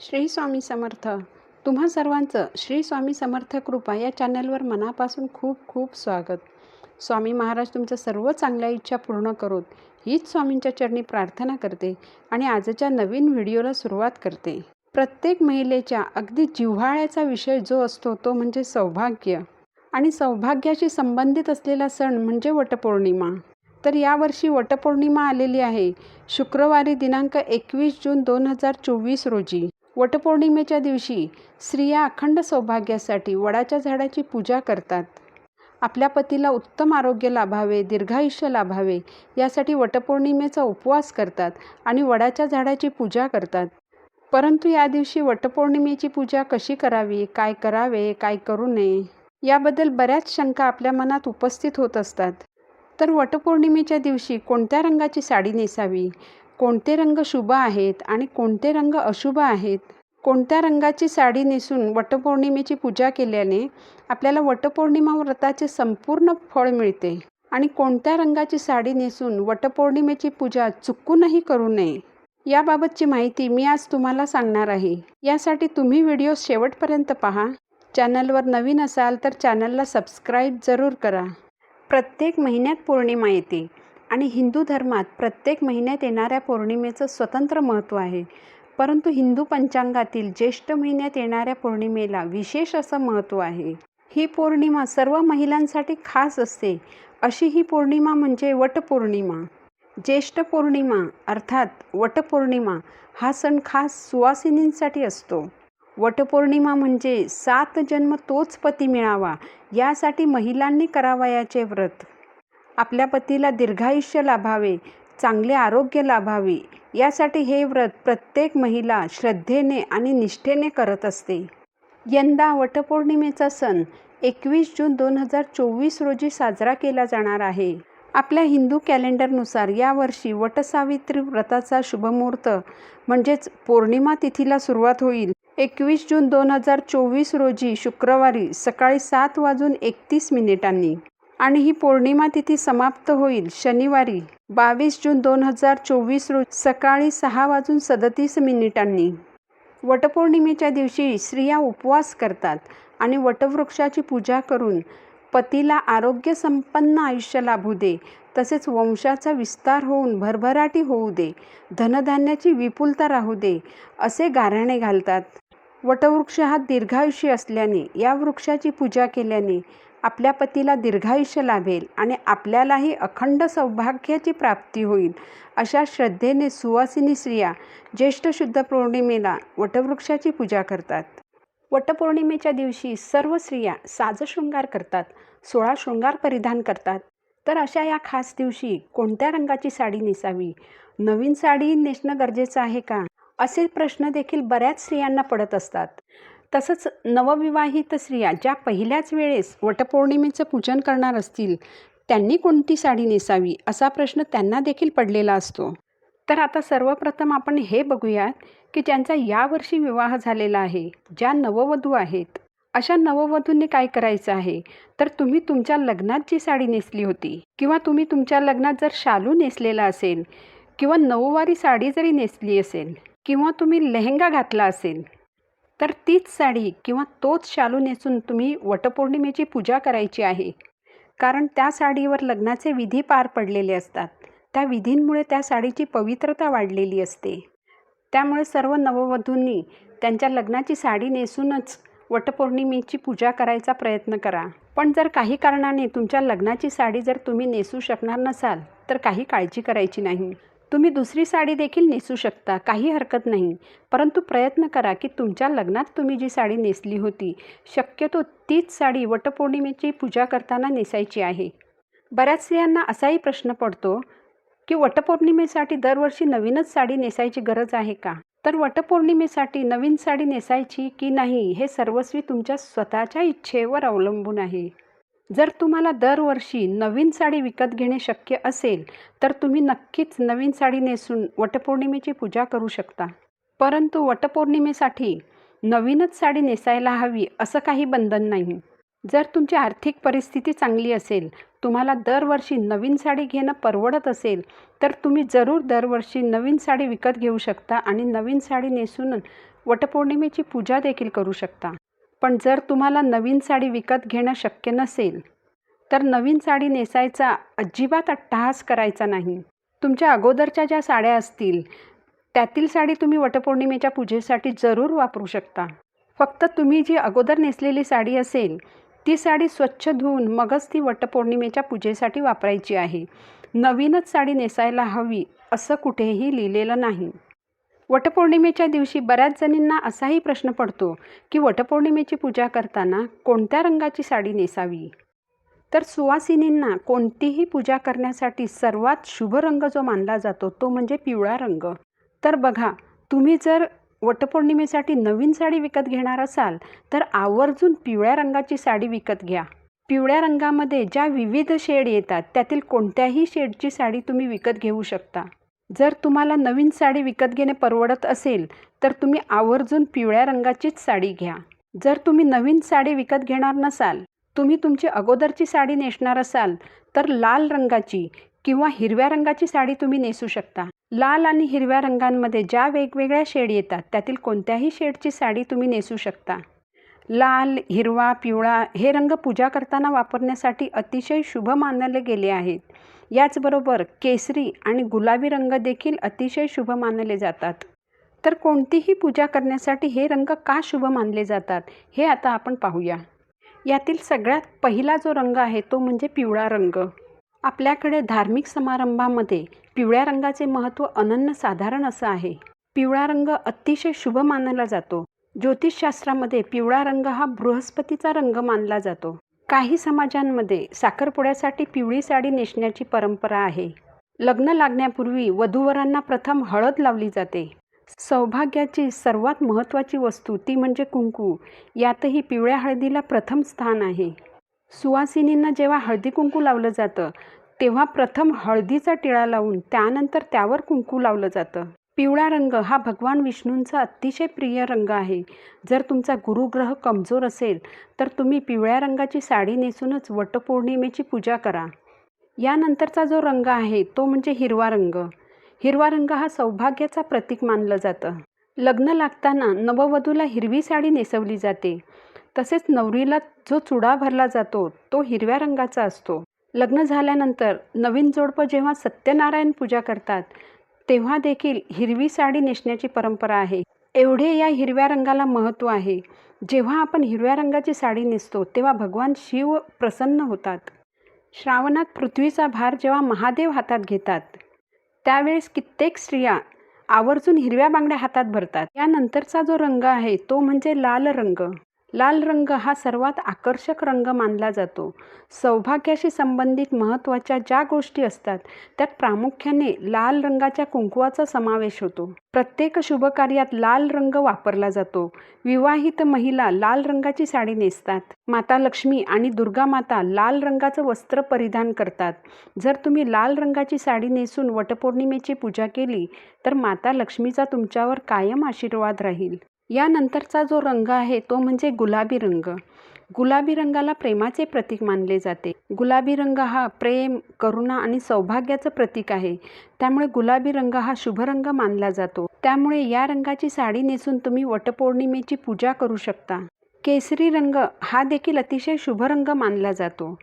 श्री स्वामी समर्थ. तुम्हा सर्वांचं श्री स्वामी समर्थ कृपा या चॅनलवर मनापासून खूप खूप स्वागत. स्वामी महाराज तुमच्या सर्व चांगल्या इच्छा पूर्ण करोत. हीच स्वामींच्या चरणी प्रार्थना करते आणि आजच्या नवीन व्हिडिओला सुरुवात करते. प्रत्येक महिलेच्या अगदी जिव्हाळ्याचा विषय जो असतो तो म्हणजे सौभाग्य. आणि सौभाग्याशी संबंधित असलेला सण म्हणजे वटपौर्णिमा. तर यावर्षी वटपौर्णिमा आलेली आहे शुक्रवारी दिनांक एकवीस जून दोन हजार चोवीस रोजी. वटपौर्णिमेच्या दिवशी स्त्रिया अखंड सौभाग्यासाठी वडाच्या झाडाची पूजा करतात. आपल्या पतीला उत्तम आरोग्य लाभावे दीर्घायुष्य लाभावे यासाठी वटपौर्णिमेचा उपवास करतात आणि वडाच्या झाडाची पूजा करतात. परंतु या दिवशी वटपौर्णिमेची पूजा कशी करावी काय करावे काय करू नये याबद्दल बऱ्याच शंका आपल्या मनात उपस्थित होत असतात. तर वटपौर्णिमेच्या दिवशी कोणत्या रंगाची साडी नेसावी? कोणते रंग शुभ आहेत आणि कोणते रंग अशुभ आहेत? कोणत्या रंगाची साडी नेसून वटपौर्णिमेची पूजा केल्याने आपल्याला वटपौर्णिमा व्रताचे संपूर्ण फळ मिळते. आणि कोणत्या रंगाची साडी नेसून वटपौर्णिमेची पूजा चुकूनही करू नये? याबाबतची माहिती मी आज तुम्हाला सांगणार आहे. यासाठी तुम्ही व्हिडिओ शेवटपर्यंत पहा. चॅनलवर नवीन असाल तर चॅनलला सबस्क्राईब जरूर करा. प्रत्येक महिन्यात पौर्णिमा येते. आणि हिंदू धर्मात प्रत्येक महिन्यात येणाऱ्या पौर्णिमेचं स्वतंत्र महत्त्व आहे. परंतु हिंदू पंचांगातील ज्येष्ठ महिन्यात येणाऱ्या पौर्णिमेला विशेष असं महत्त्व आहे. ही पौर्णिमा सर्व महिलांसाठी खास असते. अशी ही पौर्णिमा म्हणजे वटपौर्णिमा ज्येष्ठ पौर्णिमा अर्थात वटपौर्णिमा हा सण खास सुवासिनींसाठी असतो. वटपौर्णिमा म्हणजे सात जन्म तोच पती मिळावा यासाठी महिलांनी करावयाचे व्रत. आपल्या पतीला दीर्घायुष्य लाभावे चांगले आरोग्य लाभावे यासाठी हे व्रत प्रत्येक महिला श्रद्धेने आणि निष्ठेने करत असते. यंदा वटपौर्णिमेचा सण एकवीस जून दोन हजार चोवीस रोजी साजरा केला जाणार आहे. आपल्या हिंदू कॅलेंडरनुसार यावर्षी वटसावित्री व्रताचा शुभमुहूर्त म्हणजेच पौर्णिमा तिथीला सुरुवात होईल. एकवीस जून दोन हजार चोवीस रोजी शुक्रवारी सकाळी सात वाजून एकतीस मिनिटांनी. आणि ही पौर्णिमा तिथी समाप्त होईल. शनिवारी बावीस जून दोन हजार चोवीस रोज सकाळी सहा वाजून सदतीस मिनिटांनी वटपौर्णिमेच्या दिवशी स्त्रिया उपवास करतात आणि वटवृक्षाची पूजा करून पतीला आरोग्य संपन्न आयुष्य लाभू दे. तसेच वंशाचा विस्तार होऊन भरभराटी होऊ दे. धनधान्याची विपुलता राहू दे असे गाऱ्हाणे घालतात. वटवृक्ष हा दीर्घायुष्य असल्याने या वृक्षाची पूजा केल्याने आपल्या पतीला दीर्घायुष्य लाभेल आणि आपल्यालाही अखंड सौभाग्याची प्राप्ती होईल अशा श्रद्धेने सुवासिनी स्त्रिया ज्येष्ठ शुद्ध पौर्णिमेला वटवृक्षाची पूजा करतात. वटपौर्णिमेच्या दिवशी सर्व स्त्रिया साजशृंगार करतात सोळा शृंगार परिधान करतात. तर अशा या खास दिवशी कोणत्या रंगाची साडी नेसावी? नवीन साडी नेसणं गरजेचं आहे का? असे प्रश्न देखील बऱ्याच स्त्रियांना पडत असतात. तसंच नवविवाहित स्त्रिया ज्या पहिल्याच वेळेस वटपौर्णिमेचं पूजन करणार असतील त्यांनी कोणती साडी नेसावी असा प्रश्न त्यांना देखील पडलेला असतो. तर आता सर्वप्रथम आपण हे बघूयात की ज्यांचा यावर्षी विवाह झालेला आहे ज्या नववधू आहेत अशा नववधूंनी काय करायचं आहे? तर तुम्ही तुमच्या लग्नात जी साडी नेसली होती किंवा तुम्ही तुमच्या लग्नात जर शालू नेसलेला असेल किंवा नऊवारी साडी जरी नेसली असेल किंवा तुम्ही लेहंगा घातला असेल तर तीच साडी किंवा तोच शालू नेसून तुम्ही वटपौर्णिमेची पूजा करायची आहे. कारण त्या साडीवर लग्नाचे विधी पार पडलेले असतात. त्या विधींमुळे त्या साडीची पवित्रता वाढलेली असते. त्यामुळे सर्व नववधूंनी त्यांच्या लग्नाची साडी नेसूनच वटपौर्णिमेची पूजा करायचा प्रयत्न करा. पण जर काही कारणाने तुमच्या लग्नाची साडी जर तुम्ही नेसू शकणार नसाल तर काही काळजी करायची नाही. तुम्ही दुसरी साडी देखील नेसू शकता काही हरकत नाही. परंतु प्रयत्न करा की तुमच्या लग्नात तुम्ही जी साडी नेसली होती शक्यतो तीच साडी वटपौर्णिमेची पूजा करताना नेसायची आहे. बऱ्याच स्त्रियांना असाही प्रश्न पडतो की वटपौर्णिमेसाठी दरवर्षी नवीनच साडी नेसायची गरज आहे का? तर वटपौर्णिमेसाठी नवीन साडी नेसायची की नाही हे सर्वस्वी तुमच्या स्वतःच्या इच्छेवर अवलंबून आहे. जर तुम्हाला दरवर्षी नवीन साडी विकत घेणे शक्य असेल तर तुम्ही नक्कीच नवीन साडी नेसून वटपौर्णिमेची पूजा करू शकता. परंतु वटपौर्णिमेसाठी नवीनच साडी नेसायला हवी असं काही बंधन नाही. जर तुमची आर्थिक परिस्थिती चांगली असेल तुम्हाला दरवर्षी नवीन साडी घेणं परवडत असेल तर तुम्ही जरूर दरवर्षी नवीन साडी विकत घेऊ शकता आणि नवीन साडी नेसून वटपौर्णिमेची पूजा देखील करू शकता. पण जर तुम्हाला नवीन साडी विकत घेणं शक्य नसेल तर नवीन साडी नेसायचा अजिबात अट्टहास करायचा नाही. तुमच्या अगोदरच्या ज्या साड्या असतील त्यातील साडी तुम्ही वटपौर्णिमेच्या पूजेसाठी जरूर वापरू शकता. फक्त तुम्ही जी अगोदर नेसलेली साडी असेल ती साडी स्वच्छ धुवून मगच ती वटपौर्णिमेच्या पूजेसाठी वापरायची आहे. नवीनच साडी नेसायला हवी असं कुठेही लिहिलेलं नाही. वटपौर्णिमेच्या दिवशी बऱ्याच जणींना असाही प्रश्न पडतो की वटपौर्णिमेची पूजा करताना कोणत्या रंगाची साडी नेसावी? तर सुवासिनींना कोणतीही पूजा करण्यासाठी सर्वात शुभ रंग जो मानला जातो तो म्हणजे पिवळा रंग. तर बघा तुम्ही जर वटपौर्णिमेसाठी नवीन साडी विकत घेणार असाल तर आवर्जून पिवळ्या रंगाची साडी विकत घ्या. पिवळ्या रंगामध्ये ज्या विविध शेड येतात त्यातील कोणत्याही शेडची साडी तुम्ही विकत घेऊ शकता. जर तुम्हाला नवीन साडी विकत घेणे परवडत असेल तर तुम्ही आवर्जून पिवळ्या रंगाचीच साडी घ्या. जर तुम्ही नवीन साडी विकत घेणार नसाल तुम्ही तुमची अगोदरची साडी नेसणार असाल तर लाल रंगाची किंवा हिरव्या रंगाची साडी तुम्ही नेसू शकता. लाल आणि हिरव्या रंगांमध्ये ज्या वेगवेगळ्या शेड येतात त्यातील कोणत्याही शेडची साडी तुम्ही नेसू शकता. लाल हिरवा पिवळा हे रंग पूजा करताना वापरण्यासाठी अतिशय शुभ मानले गेले आहेत. याचबरोबर केसरी आणि गुलाबी रंग देखील अतिशय शुभ मानले जातात. तर कोणतीही पूजा करण्यासाठी हे रंग का शुभ मानले जातात हे आता आपण पाहूया. यातील सगळ्यात पहिला जो रंग आहे तो म्हणजे पिवळा रंग. आपल्याकडे धार्मिक समारंभामध्ये पिवळ्या रंगाचे महत्त्व अनन्यसाधारण असं आहे. पिवळा रंग अतिशय शुभ मानला जातो. ज्योतिषशास्त्रामध्ये पिवळा रंग हा बृहस्पतीचा रंग मानला जातो. काही समाजांमध्ये साखरपुड्यासाठी पिवळी साडी नेसण्याची परंपरा आहे. लग्न लागण्यापूर्वी वधूवरांना प्रथम हळद लावली जाते. सौभाग्याची सर्वात महत्त्वाची वस्तू ती म्हणजे कुंकू. यातही पिवळ्या हळदीला प्रथम स्थान आहे. सुवासिनींना जेव्हा हळदी कुंकू लावलं जातं तेव्हा प्रथम हळदीचा टिळा लावून त्यानंतर त्यावर कुंकू लावलं जातं. पिवळा रंग हा भगवान विष्णूंचा अतिशय प्रिय रंग आहे. जर तुमचा गुरुग्रह कमजोर असेल तर तुम्ही पिवळ्या रंगाची साडी नेसूनच वटपौर्णिमेची पूजा करा. यानंतरचा जो रंग आहे तो म्हणजे हिरवा रंग. हिरवा रंग हा सौभाग्याचा प्रतीक मानलं जातं. लग्न लागताना नववधूला हिरवी साडी नेसवली जाते. तसेच नवरीला जो चुडा भरला जातो तो हिरव्या रंगाचा असतो. लग्न झाल्यानंतर नवीन जोडपं जेव्हा सत्यनारायण पूजा करतात तेव्हा देखील हिरवी साडी नेसण्याची परंपरा आहे. एवढे या हिरव्या रंगाला महत्त्व आहे. जेव्हा आपण हिरव्या रंगाची साडी नेसतो तेव्हा भगवान शिव प्रसन्न होतात. श्रावणात पृथ्वीचा भार जेव्हा महादेव हातात घेतात त्यावेळेस कित्येक स्त्रिया आवर्जून हिरव्या बांगड्या हातात भरतात. यानंतरचा जो रंग आहे तो म्हणजे लाल रंग. लाल रंग हा सर्वात आकर्षक रंग मानला जातो. सौभाग्याशी संबंधित महत्त्वाच्या ज्या गोष्टी असतात त्यात प्रामुख्याने लाल रंगाच्या कुंकुवाचा समावेश होतो. प्रत्येक शुभकार्यात लाल रंग वापरला जातो. विवाहित महिला लाल रंगाची साडी नेसतात. माता लक्ष्मी आणि दुर्गा माता लाल रंगाचं वस्त्र परिधान करतात. जर तुम्ही लाल रंगाची साडी नेसून वटपौर्णिमेची पूजा केली तर माता लक्ष्मीचा तुमच्यावर कायम आशीर्वाद राहील. यानंतरचा जो रंग आहे तो म्हणजे गुलाबी रंग. गुलाबी रंगाला प्रेमाचे प्रतीक मानले जाते. गुलाबी रंग हा प्रेम करुणा आणि सौभाग्याचं प्रतीक आहे. त्यामुळे गुलाबी रंग हा शुभ रंग मानला जातो. त्यामुळे या रंगाची साडी नेसून तुम्ही वटपौर्णिमेची पूजा करू शकता. केसरी रंग हा देखील अतिशय शुभ रंग मानला जातो.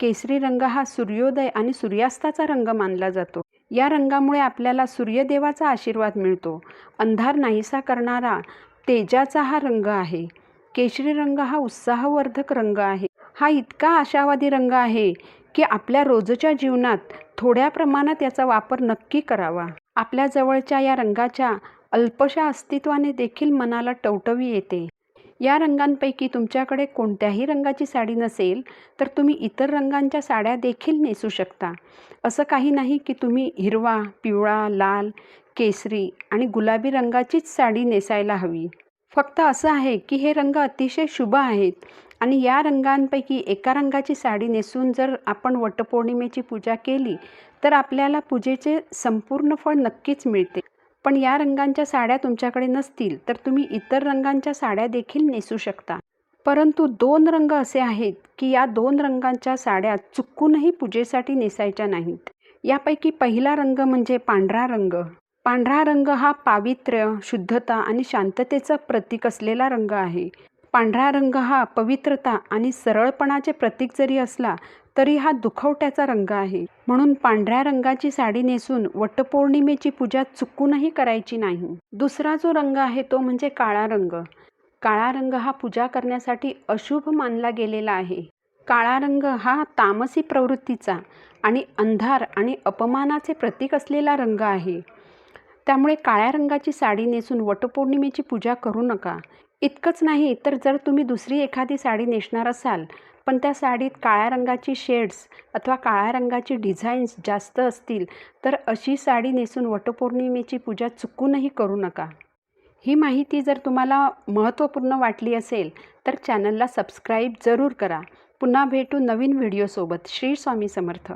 केसरी रंग हा सूर्योदय आणि सूर्यास्ताचा रंग मानला जातो. या रंगामुळे आपल्याला सूर्यदेवाचा आशीर्वाद मिळतो. अंधार नाहीसा करणारा तेजाचा हा रंग आहे. केशरी रंग हा उत्साहवर्धक रंग आहे. हा इतका आशावादी रंग आहे की आपल्या रोजच्या जीवनात थोड्या प्रमाणात याचा वापर नक्की करावा. आपल्या जवळच्या या रंगाच्या अल्पशा अस्तित्वाने देखील मनाला टवटवी येते. या रंगांपैकी तुमच्याकडे कोणत्याही रंगाची साडी नसेल तर तुम्ही इतर रंगांच्या साड्या देखील नेसू शकता. असं काही नाही की तुम्ही हिरवा पिवळा लाल केसरी आणि गुलाबी रंगाचीच साडी नेसायला हवी. फक्त असं आहे की हे रंग अतिशय शुभ आहेत आणि या रंगांपैकी एका रंगाची साडी नेसून जर आपण वटपौर्णिमेची पूजा केली तर आपल्याला पूजेचे संपूर्ण फळ नक्कीच मिळते. पण या रंगांच्या साड्या तुमच्याकडे नसतील तर तुम्ही इतर रंगांच्या साड्या देखील नेसू शकता. परंतु दोन रंग असे आहेत की या दोन रंगांच्या साड्या चुकूनही पूजेसाठी नेसायच्या नाहीत. यापैकी पहिला रंग म्हणजे पांढरा रंग. पांढरा रंग हा पावित्र्य शुद्धता आणि शांततेचं प्रतीक असलेला रंग आहे. पांढरा रंग हा पवित्रता आणि सरळपणाचे प्रतीक जरी असला तरी हा दुखवट्याचा रंग आहे. म्हणून पांढऱ्या रंगाची साडी नेसून वटपौर्णिमेची पूजा चुकूनही करायची नाही. दुसरा जो रंग आहे तो म्हणजे काळा रंग. काळा रंग हा पूजा करण्यासाठी अशुभ मानला गेलेला आहे. काळा रंग हा तामसी प्रवृत्तीचा आणि अंधार आणि अपमानाचे प्रतीक असलेला रंग आहे. त्यामुळे काळ्या रंगाची साडी नेसून वटपौर्णिमेची पूजा करू नका. इतकंच नाही तर जर तुम्ही दुसरी एखादी साडी नेसणार असाल पण त्या साडीत काळ्या रंगाची शेड्स अथवा काळ्या रंगाची डिझाईन्स जास्त असतील तर अशी साडी नेसून वटपौर्णिमेची पूजा चुकूनही करू नका. ही माहिती जर तुम्हाला महत्त्वपूर्ण वाटली असेल तर चॅनलला सबस्क्राईब जरूर करा. पुन्हा भेटू नवीन व्हिडिओसोबत श्री स्वामी समर्थ.